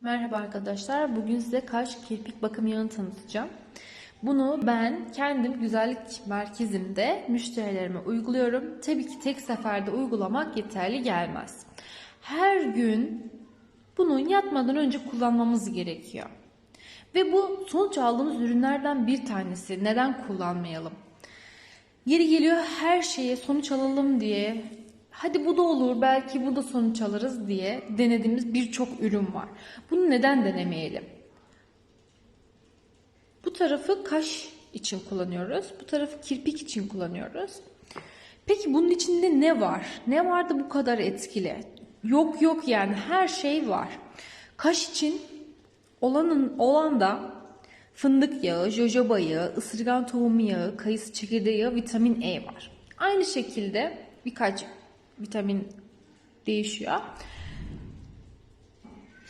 Merhaba arkadaşlar. Bugün size kaş kirpik bakım yağını tanıtacağım. Bunu ben kendim güzellik merkezimde müşterilerime uyguluyorum. Tabii ki tek seferde uygulamak yeterli gelmez. Her gün bunu yatmadan önce kullanmamız gerekiyor. Ve bu sonuç aldığımız ürünlerden bir tanesi. Neden kullanmayalım? Yeri geliyor her şeye sonuç alalım diye hadi bu da olur belki bu da sonuç alırız diye denediğimiz birçok ürün var. Bunu neden denemeyelim? Bu tarafı kaş için kullanıyoruz. Bu tarafı kirpik için kullanıyoruz. Peki bunun içinde ne var? Ne var da bu kadar etkili? Yok yok yani her şey var. Kaş için olanın olan da fındık yağı, jojoba yağı, ısırgan tohumu yağı, kayısı çekirdeği yağı, vitamin E var. Aynı şekilde birkaç vitamin değişiyor.